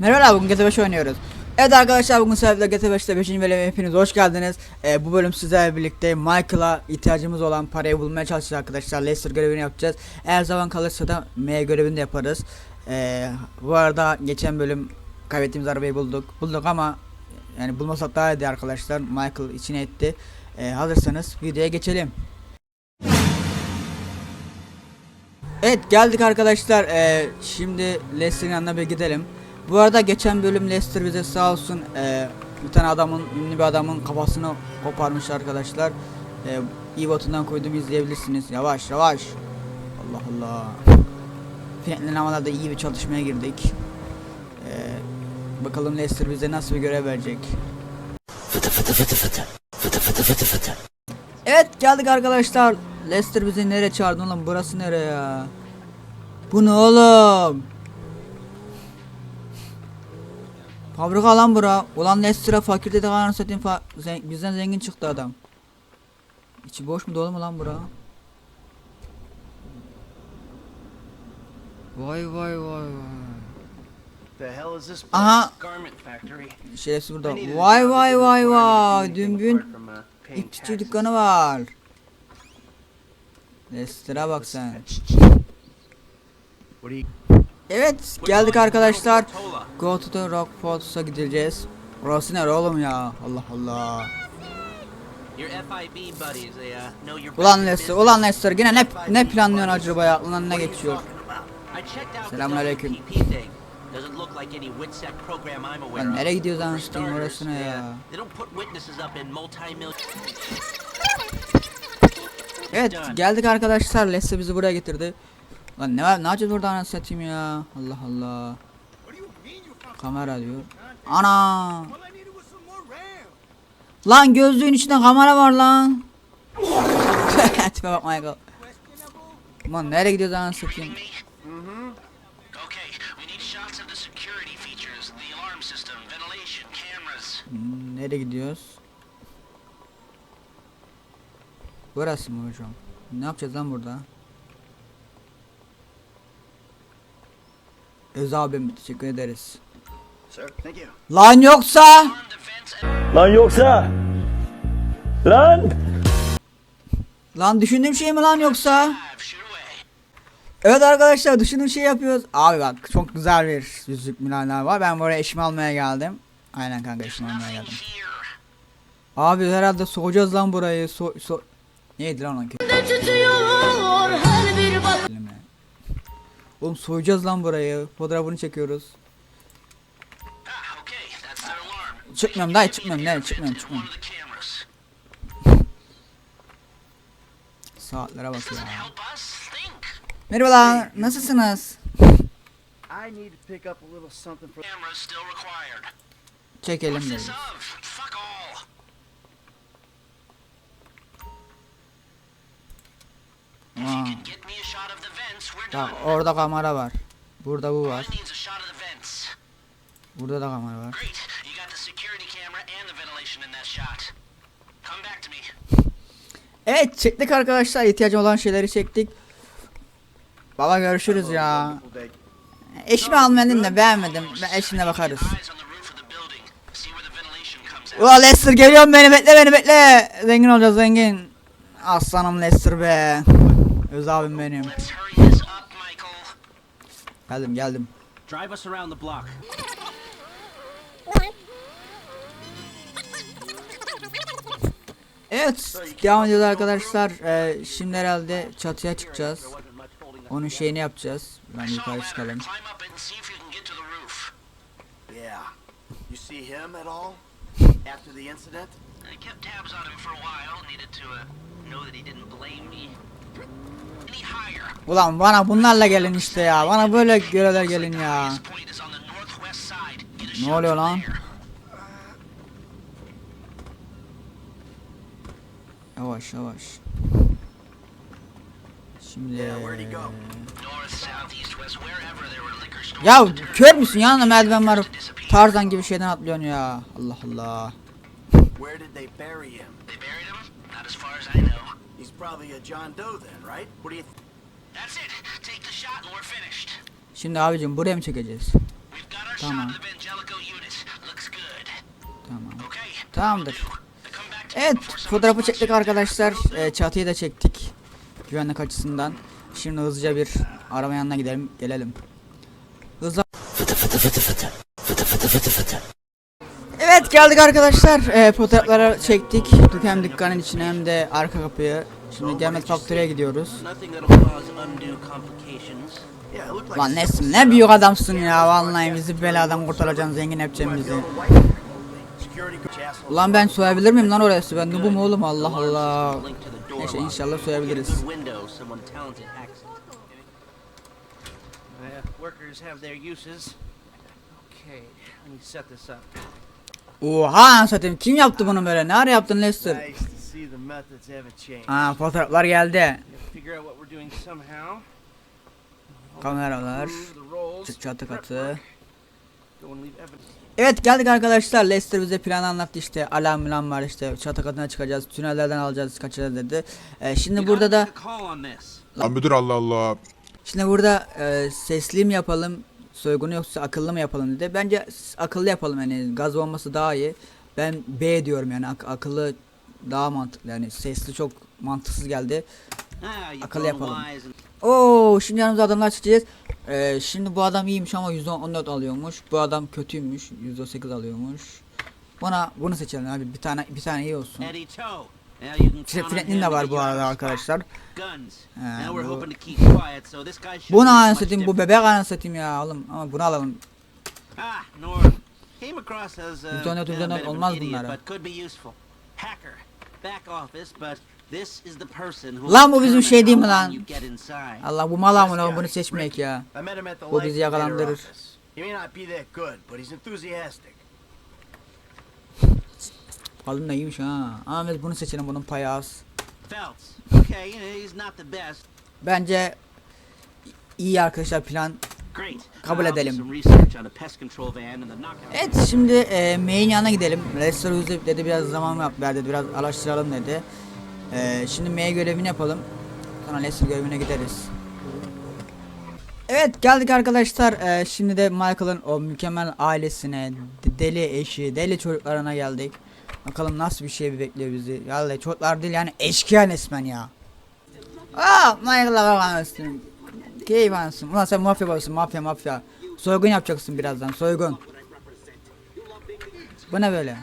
Merhaba bugün GTA 5 oynuyoruz. Evet arkadaşlar bugün sizlerle GTA 5'te 5. bölüme hepiniz hoş geldiniz. Ee, bu bölüm sizlerle birlikte Michael'a ihtiyacımız olan parayı bulmaya çalışacağız arkadaşlar. Lester görevini yapacağız. Eğer zaman kalırsa da M görevini de yaparız. Ee, bu arada geçen bölüm kaybettiğimiz arabayı bulduk. Bulduk ama yani bulmasak daha iyiydi arkadaşlar. Michael içine etti. Ee, hazırsanız videoya geçelim. Evet geldik arkadaşlar. Ee, şimdi Lester'in yanına bir gidelim. Bu arada geçen bölüm Lester bize sağ olsun ee, bir tane adamın ünlü bir adamın kafasını koparmış arkadaşlar. Ee, iyi botundan koydum izleyebilirsiniz. Yavaş yavaş. Allah Allah. Fiyatlanamalarda iyi bir çalışmaya girdik. Ee, bakalım Lester bize nasıl bir görev verecek. Evet geldik arkadaşlar. Lester bizi nereye çağırdı oğlum? Burası nereye ya? Bu ne oğlum? Fabrika lan bura. Ulan Lester'a fakir dedi kanı satayım fa zen- bizden zengin çıktı adam. İçi boş mu dolu mu lan bura? Vay vay vay vay. The hell is this Aha. place? Garment factory. Şerefsiz burada. Vay vay vay vay. anything Dümbün uh, ipçi dükkanı var. Lester'a bak sen. Evet geldik arkadaşlar. Go to the Rock Fortress'a gideceğiz. Burası nere oğlum ya? Allah Allah. Uh, Ulan Lester, ulan Lester yine ne ne planlıyorsun acaba ya? Aklından ne geçiyor? Selamünaleyküm. Lan nereye gidiyoruz anasını orası uh, ya? Evet geldik arkadaşlar. Lester bizi buraya getirdi. Lan ne var? Ne yapacağız burada anasını satayım ya? Allah Allah. Kamera diyor. Ana! Lan gözlüğün içinde kamera var lan. Tipe bak Michael. Lan nereye gidiyoruz ventilation, cameras. Hmm, Nereye gidiyoruz? Burası mı hocam? Ne yapacağız lan burada? Öz abim teşekkür ederiz. Sir, thank you. Lan yoksa Lan yoksa Lan Lan düşündüğüm şey mi lan yoksa? Evet arkadaşlar düşündüğüm şey yapıyoruz. Abi bak çok güzel bir yüzük milanlar var. Ben buraya eşimi almaya geldim. Aynen kanka eşimi almaya geldim. Abi herhalde soğuyacağız lan burayı. So, so... Neydi lan o Oğlum soyacağız lan burayı. Fotoğrafını çekiyoruz. Çıkmıyorum dayı çıkmıyorum ne çıkmıyorum çıkmıyorum. Saatlere bak ya. Merhabalar nasılsınız? I need we're bak orada kamera var. Burada bu var. Burada da kamera var. Evet çektik arkadaşlar. İhtiyacı olan şeyleri çektik. Baba görüşürüz ya. Eşimi almadım da beğenmedim. Ben eşimle bakarız. Ulan Lester geliyorum beni bekle beni bekle. Zengin olacağız zengin. Aslanım Lester be. Öz abim benim. Let's hurry this up, Michael. Geldim geldim. Drive us around the block. Evet devam ediyoruz arkadaşlar. Ee, şimdi herhalde çatıya çıkacağız. Onun şeyini yapacağız. Ben yukarı çıkalım. After the incident? I kept tabs on him for a while. Needed to uh, know that he didn't blame me. Ulan bana bunlarla gelin işte ya. Bana böyle görevler gelin ya. Ne oluyor lan? Yavaş yavaş. Şimdi. Ya kör müsün yanında merdiven var. Tarzan gibi şeyden atlıyorsun ya. Allah Allah. Where did they bury him? They buried him? Not as far as I know. Probably a John Doe then, right? What do you That's it. Take the shot and we're finished. Şimdi abicim buraya mı çekeceğiz? We We've got our Tamam. shot of the Evangelico unit. Looks good. Tamam. Okay. Tamamdır. Evet fotoğrafı çektik arkadaşlar. Ee, çatıyı da çektik. Güvenlik açısından. Şimdi hızlıca bir araba yanına gidelim. Gelelim. Hızla. Evet geldik arkadaşlar. Ee, fotoğrafları çektik. Hem dükkanın içine hem de arka kapıyı. Şimdi Gelmet Factory'e gidiyoruz. Lan Nesim ne büyük adamsın ya vallahi bizi beladan kurtaracaksın zengin yapacaksın bizi. Ulan ben soyabilir miyim lan orası? Ben nubum oğlum Allah Allah. Neyse inşallah soyabiliriz. Uh. Oha satayım kim yaptı bunu böyle? Ne ara yaptın Lester? Aa fotoğraflar geldi. Kameralar. Çatı katı. Evet geldik arkadaşlar. Lester bize plan anlattı işte. Alarm plan var işte. Çatı katına çıkacağız. Tünellerden alacağız kaçacağız dedi. Ee, şimdi burada da. Lan müdür Allah Allah. şimdi burada e, sesli mi yapalım? Soygunu yoksa akıllı mı yapalım dedi. Bence akıllı yapalım yani gaz bombası daha iyi. Ben B diyorum yani ak- akıllı daha mantıklı yani sesli çok mantıksız geldi. Akıllı yapalım. Oo şimdi yanımıza adamlar çıkacağız. Ee, şimdi bu adam iyiymiş ama %14 alıyormuş. Bu adam kötüymüş. %8 alıyormuş. Buna bunu seçelim abi. Bir tane bir tane iyi olsun. İşte him de var bu arada arkadaşlar. We're bu- Bunu be anasını much satayım bu bebek anasını satayım ya oğlum ama bunu alalım. Ah, Norm. Came across as a, Yüzde on dört, a yüzde on dört bit of an olmaz idiot, bunlara. Hacker. Back office, but this is the person who Lan bu bizim şey değil mi lan? Allah bu mal amına bunu seçmeyek ya. Bu bizi yakalandırır. He may not be that good, but he's enthusiastic. Kadın da iyiymiş ha. Ama biz bunu seçelim bunun payı az. Bence iyi arkadaşlar plan. Kabul edelim. Evet şimdi e, main yanına gidelim. Lester Huzip dedi biraz zaman yap ver dedi biraz araştıralım dedi. E, şimdi main görevini yapalım. Sonra Lester görevine gideriz. Evet geldik arkadaşlar. E, şimdi de Michael'ın o mükemmel ailesine, de- deli eşi, deli çocuklarına geldik. Bakalım nasıl bir şey bekliyor bizi. Vallahi çocuklar değil yani eşkıya resmen ya. Aa Michael'a bakmasın. Keyif alsın. Ulan sen mafya babasın mafya mafya. Soygun yapacaksın birazdan soygun. Bu ne böyle?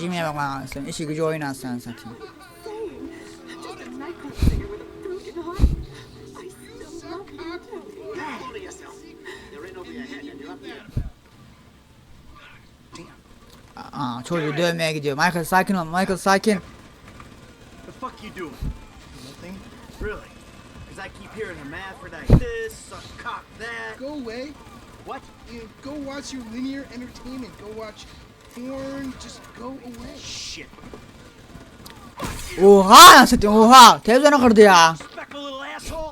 Jimmy bak lan sen işi gücü oynan sen satayım. Aa çocuğu dövmeye gidiyor. Michael sakin ol. Michael sakin. The fuck you doing? Nothing? Really? Because I keep hearing hermaphrodite this, suck cock that. Go away. What? You go watch your linear entertainment. Go watch porn. Just go away. Shit. Oha satayım oha. Televizyonu kırdı ya.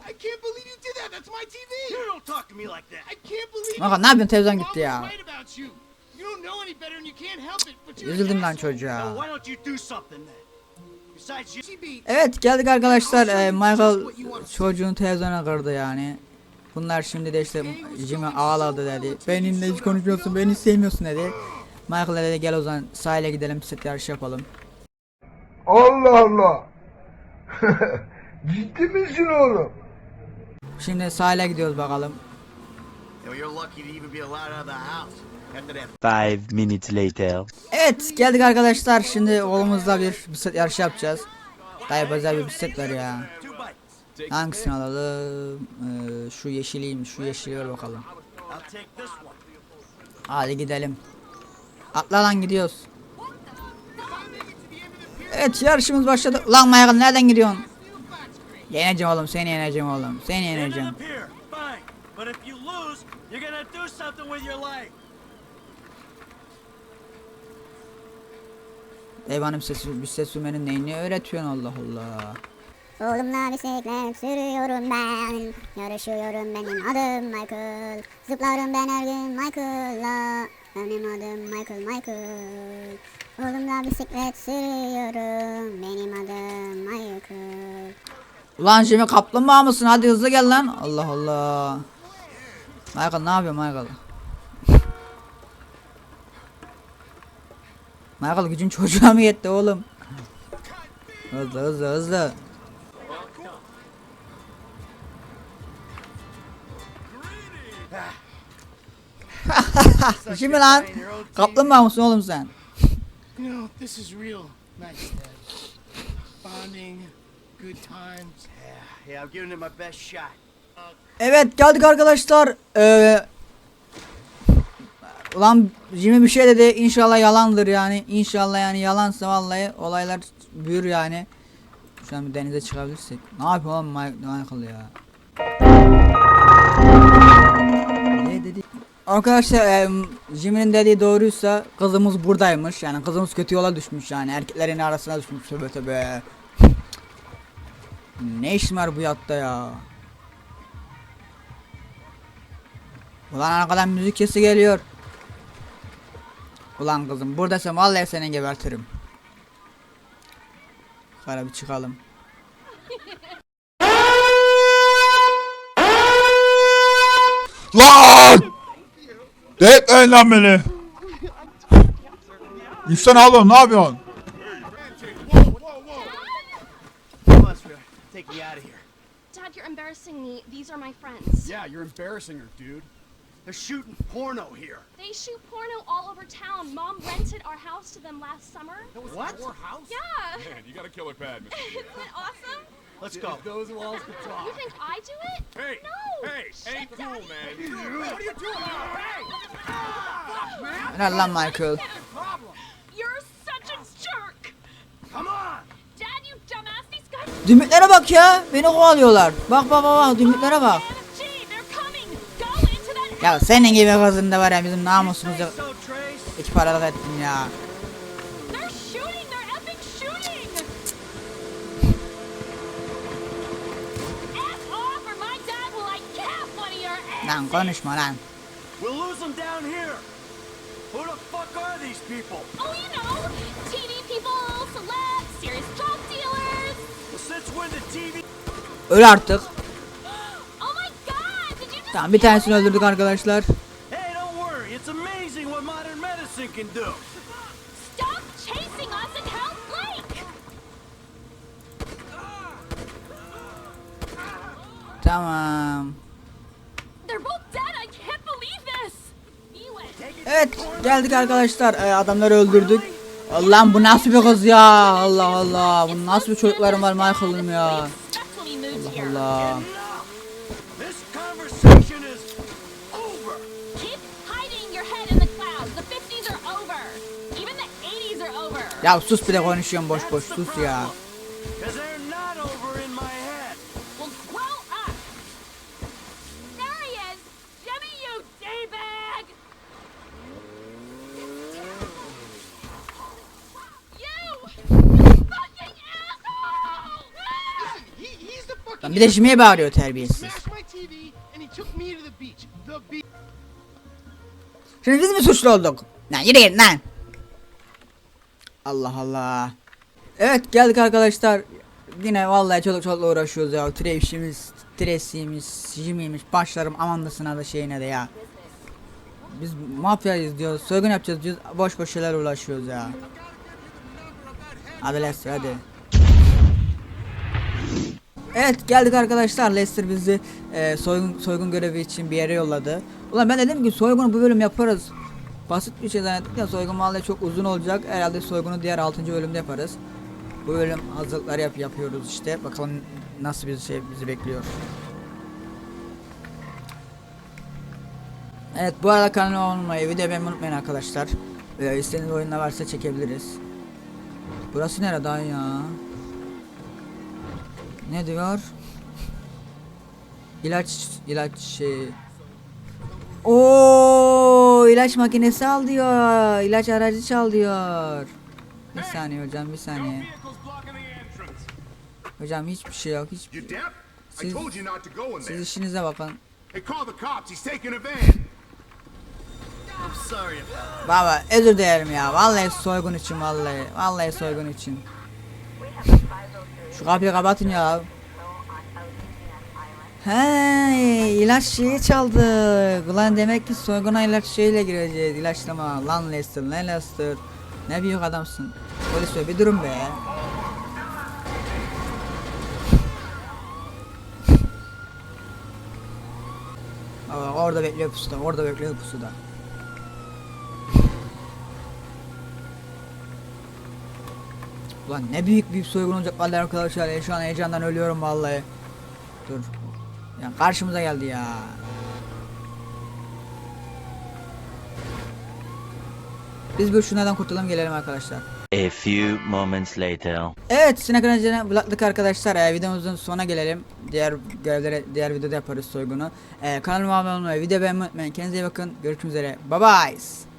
I can't believe you did that. That's my TV. You don't talk to me like that. I can't believe Bak you. ne yapıyorsun televizyon gitti ya. right about you. You don't know any better and you can't help it. But you're an Üzüldüm lan çocuğa. Why don't you do something then? Evet geldik arkadaşlar. Ee, Michael çocuğun televizyona kırdı yani. Bunlar şimdi de işte Jimmy ağladı dedi. Benimle hiç konuşmuyorsun, beni sevmiyorsun dedi. Michael dedi gel o zaman sahile gidelim set yarışı yapalım. Allah Allah. Ciddi misin oğlum? Şimdi sahile gidiyoruz bakalım. Five minutes later. Evet geldik arkadaşlar. Şimdi oğlumuzla bir bisiklet yarışı yapacağız. Dayı özel bir bisiklet var ya. Hangisini alalım? Ee, şu yeşiliymiş. Şu yeşili ver bakalım. Hadi gidelim. Atla lan gidiyoruz. Evet yarışımız başladı. Lan Michael nereden gidiyorsun? Yeneceğim oğlum seni yeneceğim oğlum. Seni yeneceğim. Stand up here. Fine. But if you lose, you're gonna do something with your life. Eyvanım ses, bisiklet sürmenin neyini öğretiyorsun Allah Allah. Oğlumla bisiklet sürüyorum ben Yarışıyorum benim adım Michael Zıplarım ben her gün Michael'la Benim adım Michael Michael Oğlumla bisiklet sürüyorum Benim adım Michael Ulan Jimmy kaplumbağa mısın? Hadi hızlı gel lan. Allah Allah. Michael ne yapıyor Michael? Michael gücün çocuğa mı yetti oğlum? Hızlı hızlı hızlı. Şimdi lan kaplumbağa mısın oğlum sen? Know, this is real nice. Bonding, good times. Yeah, I'm giving it my best shot. Evet geldik arkadaşlar. Ee, ulan Jimmy bir şey dedi inşallah yalandır yani. İnşallah yani yalansa vallahi olaylar büyür yani. Şu an bir denize çıkabilirsek. Ne yapıyor Mike- Michael ya? Ne dedi? Arkadaşlar e, Jimmy'nin dediği doğruysa kızımız buradaymış. Yani kızımız kötü yola düşmüş yani. Erkeklerin arasına düşmüş tövbe tövbe. Ne işin var bu yatta ya? Ulan arkadan müzik sesi geliyor. Ulan kızım buradasın vallahi seni gebertirim. Kara bir çıkalım. Lan! Etmeyin lan beni. Yüksene oğlum ne yapıyorsun? Come on, sweetheart. Take me out of here. Dad, you're embarrassing me. These are my friends. Yeah, you're embarrassing her, dude. They're shooting porno here. They shoot porno all over town. Mom rented our house to them last summer. What? Our house? Yeah. Man, you got a killer pad, Mr. Isn't it awesome? Let's go. Those walls can talk. You think I do it? Hey, No. hey, Shit, ain't cool, Daddy. man. What are you doing? Hey! Helal lan Michael. You're such a jerk. Come on. Dad, you dumbass. These guys. Dümütlere bak ya. Beni kovalıyorlar. Bak bak bak bak dümütlere bak. Ya senin gibi kızın da var ya bizim namusumuzu iki paralık ettin ya. Lan konuşma lan. We'll lose them down here. Who the fuck are these people? Oh, you know, TV people, celebs, serious drug dealers. Well, since when did TV? Öl artık. Tamam bir tanesini öldürdük arkadaşlar. Hey, don't worry. It's amazing what modern medicine can do. Stop chasing us and help Blake. Tamam. They're both dead. I can't believe this. Anyway, Evet geldik arkadaşlar. Ee, adamları öldürdük. Allah'ım bu nasıl bir kız ya? Allah Allah. Bu nasıl bir çocuklarım var Michael'ım ya? here. Allah. Conversation is over. Keep hiding your head in the clouds. The 50s are over. Even the 80s are over. Ya sus bir de konuşuyorum boş boş sus ya. Because they're not over in my head. Well, grow up. There he is. Jimmy, you D-bag. You fucking asshole! He, he's the fucking. Lan bir de Jimmy'ye bağırıyor terbiyesiz. Şimdi biz mi suçlu olduk? Lan yürü git lan. Allah Allah. Evet geldik arkadaşlar. Yine vallahi çoluk çolukla uğraşıyoruz ya. Trevşimiz, Tresimiz, Jimmy'miş, başlarım amandasına da şeyine de ya. Biz mafyayız diyoruz, soygun yapacağız diyoruz. Boş boş şeyler uğraşıyoruz ya. Hadi Lester hadi. Evet geldik arkadaşlar. Lester bizi e, soygun soygun görevi için bir yere yolladı. Ulan ben dedim ki soygunu bu bölüm yaparız. Basit bir şey zannettik ya soygun vallahi çok uzun olacak. Herhalde soygunu diğer 6. bölümde yaparız. Bu bölüm hazırlıkları yap yapıyoruz işte. Bakalım nasıl bir şey bizi bekliyor. Evet bu arada kanalıma olmayı, video beğenmeyi unutmayın arkadaşlar. Ee, istediğiniz oyunlar varsa çekebiliriz. Burası nerede ya? Ne diyor? İlaç ilaç şey. Oo ilaç makinesi al diyor. İlaç aracı çal diyor. Bir saniye hocam bir saniye. Hocam hiçbir şey yok. Hiç You deaf? Siz- siz işinize bakın. Baba özür dilerim ya. Vallahi soygun için vallahi. Vallahi soygun için. Şu kapıyı ya. He ilaç şeyi çaldık. Ulan demek ki soyguna ilaç şeyle gireceğiz. İlaçlama. Lan Lester, lan Lester. Ne büyük adamsın. Polis bir durun be. Orada bekliyor pusuda. Orada bekliyor pusuda. Ulan ne büyük bir soygun olacak vallahi arkadaşlar. Ya, Şu an heyecandan ölüyorum vallahi. Dur. Ya karşımıza geldi ya. Biz bu şunlardan kurtulalım gelelim arkadaşlar. A few moments later. Evet sinek önceden bıraktık arkadaşlar. Ee, videomuzun sonuna gelelim. Diğer görevlere diğer videoda yaparız soygunu. Ee, kanalıma abone olmayı, video beğenmeyi unutmayın. Kendinize iyi bakın. Görüşmek üzere. Bye bye.